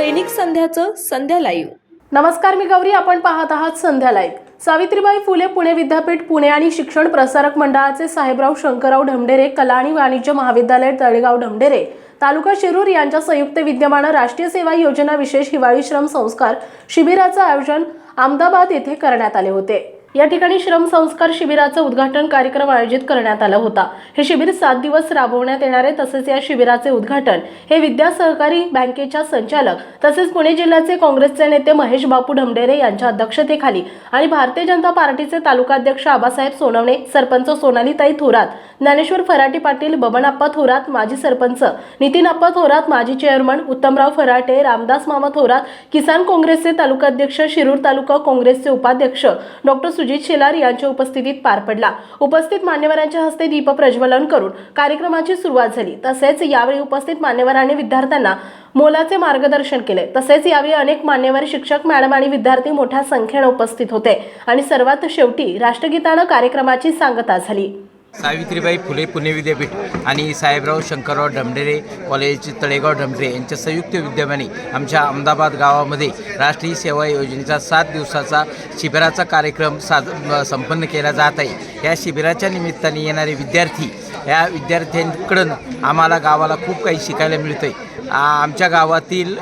दैनिक संध्याचं संध्या live. नमस्कार मी गौरी आपण पाहत आहात संध्या लाईव्ह. सावित्रीबाई फुले पुणे विद्यापीठ पुणे आणि शिक्षण प्रसारक मंडळाचे साहेबराव शंकरराव ढमढेरे कला आणि वाणिज्य महाविद्यालय तळेगाव ढमढेरे तालुका शिरूर यांच्या संयुक्त विद्यमानं राष्ट्रीय सेवा योजना विशेष हिवाळी श्रम संस्कार शिबिराचं आयोजन अहमदाबाद येथे करण्यात आले होते. या ठिकाणी श्रम संस्कार शिबिराचं उद्घाटन कार्यक्रम आयोजित करण्यात आला होता. हे शिबिर सात दिवस राबवण्यात येणार आहे तसेच या शिबिराचे उद्घाटन हे विद्या सहकारी बँकेच्या संचालक तसेच पुणे जिल्ह्याचे काँग्रेसचे नेते महेश बापू ढमडेरे यांच्या अध्यक्षतेखाली आणि भारतीय जनता पार्टीचे तालुकाध्यक्ष आबासाहेब सोनवणे सरपंच सोनालीताई थोरात ज्ञानेश्वर फराटे पाटील बबनआप्पा थोरात माजी सरपंच नितीनआप्पा थोरात माजी चेअरमन उत्तमराव फराटे रामदास मामा थोरात किसान काँग्रेसचे तालुकाध्यक्ष शिरूर तालुका काँग्रेसचे उपाध्यक्ष डॉक्टर सुजित शेलार यांच्या उपस्थितीत पार पडला. उपस्थित मान्यवरांच्या हस्ते दीप प्रज्वलन करून कार्यक्रमाची सुरुवात झाली. तसेच यावेळी उपस्थित मान्यवरांनी विद्यार्थ्यांना मोलाचे मार्गदर्शन केले. तसेच यावेळी अनेक मान्यवर शिक्षक मॅडम आणि विद्यार्थी मोठ्या संख्येने उपस्थित होते. आणि सर्वात शेवटी राष्ट्रगीतानं कार्यक्रमाची सांगता झाली. सावित्रीबाई फुले पुणे विद्यापीठ आणि साहेबराव शंकरराव डमढेरे कॉलेज तळेगाव डमढेरे यांच्या संयुक्त विद्यमाने आमच्या अहमदाबाद गावामध्ये राष्ट्रीय सेवा योजनेचा सात दिवसाचा शिबिराचा कार्यक्रम साज संपन्न केला जात आहे. या शिबिराच्या निमित्ताने येणारे विद्यार्थी या विद्यार्थ्यांकडून आम्हाला गावाला खूप काही शिकायला मिळतं आहे आमच्या गावातील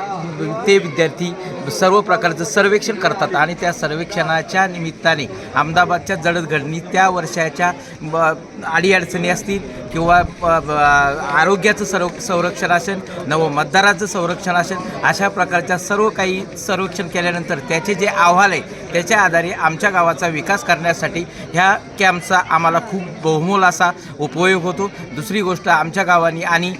ते विद्यार्थी सर्व प्रकारचं सर्वेक्षण करतात आणि त्या सर्वेक्षणाच्या निमित्ताने अहमदाबादच्या जडतघडणी त्या वर्षाच्या अडीअडचणी असतील किंवा आरोग्याचं सर्व संरक्षण असेल नव मतदाराचं संरक्षण असेल अशा प्रकारच्या सर्व काही सर्वेक्षण केल्यानंतर त्याचे जे अहवाल आहे त्याच्या आधारे आमच्या गावाचा विकास करण्यासाठी ह्या कॅम्पचा आम्हाला खूप बहुमोल असा उपयोग होतो. दुसरी गोष्ट आमच्या गावाने आणि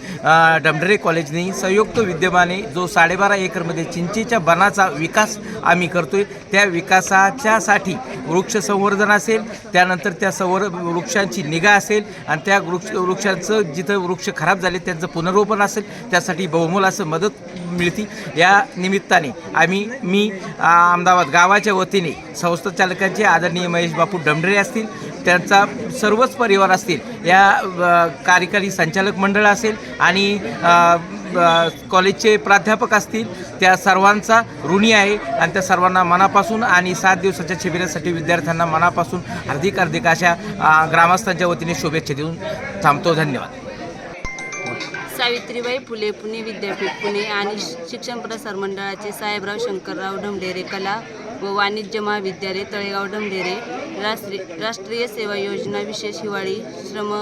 डमडरे कॉलेजने संयुक्त विद्यमाने जो साडेबारा एकरमध्ये चिंचेच्या बनाचा विकास आम्ही करतोय त्या विकासाच्यासाठी वृक्ष संवर्धन असेल त्यानंतर त्या संवर वृक्षांची निगा असेल आणि त्या वृक्ष वृक्षांचं जिथं वृक्ष खराब झाले त्यांचं पुनर्रोपण असेल त्यासाठी बहुमोल असं मदत मिळते या निमित्ताने आम्ही मी अहमदाबाद गावाच्या वतीने संस्था चालकांचे आदरणीय महेश बापू डमढरे असतील त्यांचा सर्वच परिवार असतील या कार्यकारी संचालक मंडळ असेल आणि कॉलेजचे प्राध्यापक असतील त्या सर्वांचा ऋणी आहे आणि त्या सर्वांना मनापासून आणि सात दिवसाच्या शिबिरासाठी विद्यार्थ्यांना मनापासून हार्दिक हार्दिक अशा ग्रामस्थांच्या वतीने शुभेच्छा देऊन थांबतो. धन्यवाद. सावित्रीबाई फुले पुणे विद्यापीठ पुणे आणि शिक्षण प्रसार मंडळाचे साहेबराव शंकरराव ढमढेरे कला व वाणिज्य महाविद्यालय तळेगाव ढमढेरे राष्ट्रीय राष्ट्रीय सेवा योजना विशेष हिवाळी श्रम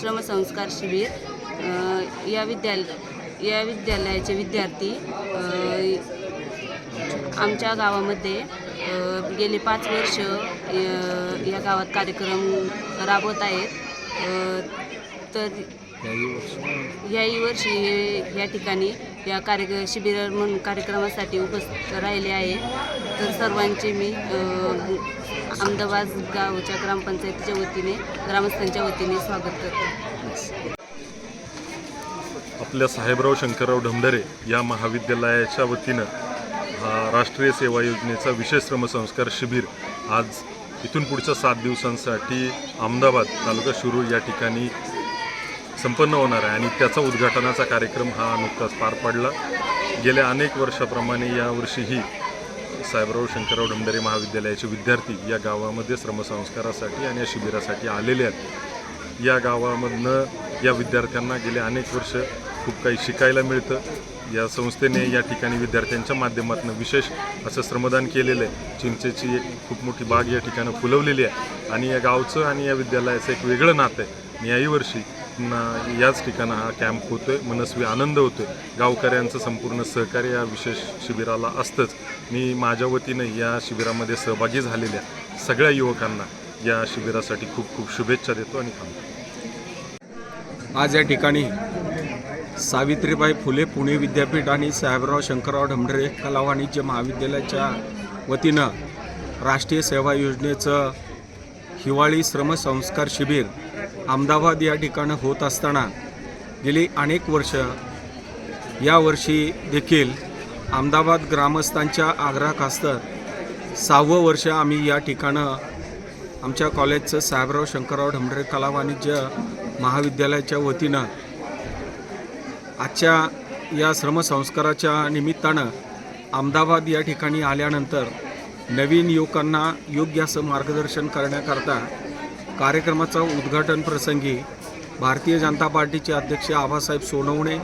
श्रमसंस्कार शिबिर या विद्यालय या विद्यालयाचे विद्यार्थी आमच्या गावामध्ये गेले पाच वर्ष या गावात कार्यक्रम राबवत आहेत. तर याही वर्षी. हे- या ठिकाणी या कार्य शिबिर म्हणून कार्यक्रमासाठी उपस्थित राहिले आहे. तर सर्वांचे मी अहमदाबाद गावच्या ग्रामपंचायतीच्या वतीने ग्रामस्थांच्या वतीने स्वागत करते. आपल्या साहेबराव शंकरराव ढमढरे या महाविद्यालयाच्या वतीनं हा राष्ट्रीय सेवा योजनेचा विशेष श्रमसंस्कार शिबिर आज इथून पुढच्या सात दिवसांसाठी अहमदाबाद तालुका शिरूर या ठिकाणी संपन्न होणार आहे आणि त्याचा उद्घाटनाचा कार्यक्रम हा नुकताच पार पडला. गेल्या अनेक वर्षाप्रमाणे यावर्षीही साहेबराव शंकरराव ढमढरे महाविद्यालयाचे विद्यार्थी या गावामध्ये श्रमसंस्कारासाठी आणि या शिबिरासाठी आलेले आहेत. या गावामधनं या विद्यार्थ्यांना गेले अनेक वर्ष खूप काही शिकायला मिळतं. या संस्थेने या ठिकाणी विद्यार्थ्यांच्या माध्यमातून विशेष असं श्रमदान केलेलं आहे. चिंचेची एक खूप मोठी बाग या ठिकाणी फुलवलेली आहे. आणि या गावचं आणि या विद्यालयाचं एक वेगळं नातं आहे. आणि याही वर्षी याच ठिकाणी हा कॅम्प होतोय. मनस्वी आनंद होतोय. गावकऱ्यांचं संपूर्ण सहकार्य या विशेष शिबिराला असतंच. मी माझ्या वतीनं या शिबिरामध्ये सहभागी झालेल्या सगळ्या युवकांना या शिबिरासाठी खूप खूप शुभेच्छा देतो आणि थांबतो. आज या ठिकाणी सावित्रीबाई फुले पुणे विद्यापीठ आणि साहेबराव शंकरराव ढमढरे कला वाणिज्य महाविद्यालयाच्या वतीनं राष्ट्रीय सेवा योजनेचं हिवाळी श्रमसंस्कार शिबिर अहमदाबाद या ठिकाणं होत असताना गेली अनेक वर्ष यावर्षी देखील अहमदाबाद ग्रामस्थांच्या आग्रहाखास्तर सहावं वर्ष आम्ही या ठिकाणं आमच्या कॉलेजचं साहेबराव शंकरराव ढमढरे कला वाणिज्य महाविद्यालयाच्या वतीनं आजच्या या श्रमसंस्काराच्या निमित्तानं अहमदाबाद या ठिकाणी आल्यानंतर नवीन युवकांना योग्य असं मार्गदर्शन करण्याकरता कार्यक्रमाचा उद्घाटन प्रसंगी भारतीय जनता पार्टीचे अध्यक्ष आबासाहेब सोनवणे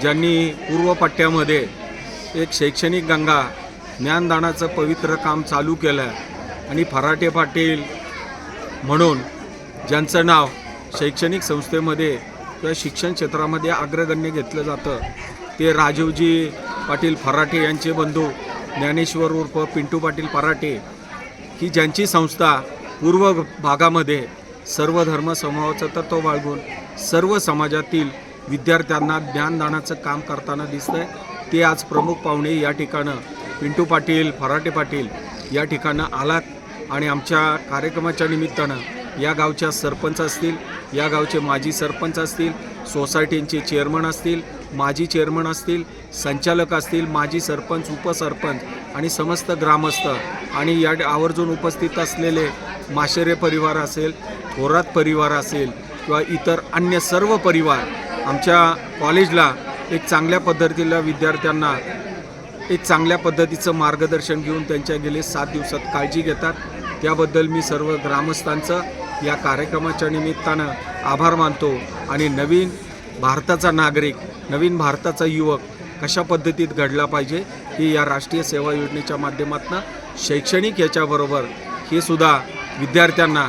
ज्यांनी पूर्व पट्ट्यामध्ये एक शैक्षणिक गंगा ज्ञानदानाचं पवित्र काम चालू केलं आणि फराटे पाटील म्हणून ज्यांचं नाव शैक्षणिक संस्थेमध्ये किंवा शिक्षण क्षेत्रामध्ये अग्रगण्य घेतलं जातं ते राजीवजी पाटील फराटे यांचे बंधू ज्ञानेश्वर उर्फ पिंटू पाटील फराटे की ज्यांची संस्था पूर्व भागामध्ये सर्व धर्म समूहाचं तत्व बाळगून सर्व समाजातील विद्यार्थ्यांना ज्ञानदानाचं काम करताना दिसतं आहे ते आज प्रमुख पाहुणे या ठिकाणं. पिंटू पाटील फराटे पाटील या ठिकाणं आलात आणि आमच्या कार्यक्रमाच्या निमित्तानं या गावच्या सरपंच असतील या गावचे माजी सरपंच असतील सोसायटींचे चेअरमन असतील माजी चेअरमन असतील संचालक असतील माजी सरपंच उपसरपंच आणि समस्त ग्रामस्थ आणि या आवर्जून उपस्थित असलेले माशेरे परिवार असेल थोरात परिवार असेल किंवा इतर अन्य सर्व परिवार आमच्या कॉलेजला एक चांगल्या पद्धतीला विद्यार्थ्यांना एक चांगल्या पद्धतीचं मार्गदर्शन घेऊन त्यांच्या गेले सात दिवसात काळजी घेतात. त्याबद्दल मी सर्व ग्रामस्थांचं या कार्यक्रमाच्या निमित्तानं आभार मानतो आणि नवीन भारताचा नागरिक नवीन भारताचा युवक कशा पद्धतीत घडला पाहिजे ही या राष्ट्रीय सेवा योजनेच्या माध्यमातून शैक्षणिक याच्याबरोबर हे सुद्धा विद्यार्थ्यांना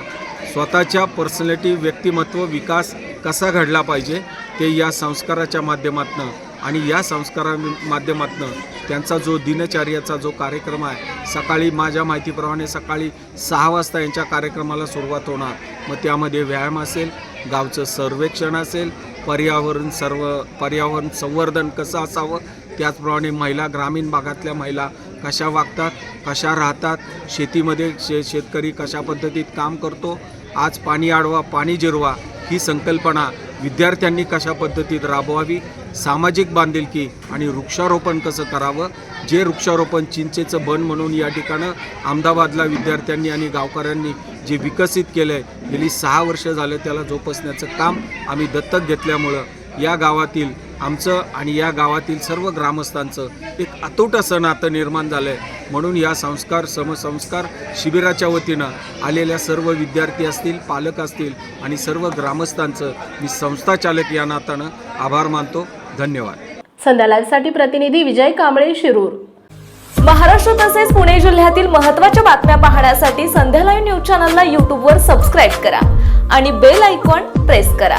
स्वतःच्या पर्सनॅलिटी व्यक्तिमत्व विकास कसा घडला पाहिजे ते या संस्काराच्या माध्यमातून आणि या संस्कारा माध्यमातून त्यांचा जो दिनचर्याचा जो कार्यक्रम आहे सकाळी माझ्या माहितीप्रमाणे सकाळी सहा वाजता यांच्या कार्यक्रमाला सुरुवात होणार. मग त्यामध्ये व्यायाम असेल गावचं सर्वेक्षण असेल पर्यावरण सर्व पर्यावरण संवर्धन कसं असावं त्याचप्रमाणे महिला ग्रामीण भागातल्या महिला कशा वागतात कशा राहतात शेतीमध्ये शे शेतकरी कशा पद्धतीत काम करतो आज पाणी आडवा पाणी जिरवा ही संकल्पना विद्यार्थ्यांनी कशा पद्धतीत राबवावी सामाजिक बांधिलकी आणि वृक्षारोपण कसं करावं जे वृक्षारोपण चिंचेचं बन म्हणून या ठिकाणं अहमदाबादला विद्यार्थ्यांनी आणि गावकऱ्यांनी जे विकसित केलं आहे गेली सहा वर्ष झालं त्याला जोपासण्याचं काम आम्ही दत्तक घेतल्यामुळं या गावातील आमचं आणि या गावातील सर्व ग्रामस्थांचं एक अतूट असं नातं निर्माण झालं आहे म्हणून या संस्कार समसंस्कार शिबिराच्या वतीनं आलेल्या सर्व विद्यार्थी असतील पालक असतील आणि सर्व ग्रामस्थांचं मी संस्थाचालक या नात्यानं आभार मानतो. धन्यवाद. संध्या प्रतिनिधी विजय कांबळे शिरूर. महाराष्ट्र तसेच पुणे जिल्ह्यातील महत्त्वाच्या बातम्या पाहण्यासाठी संध्या न्यूज चॅनलला यूट्यूबवर सबस्क्राईब करा आणि बेल आयकॉन प्रेस करा.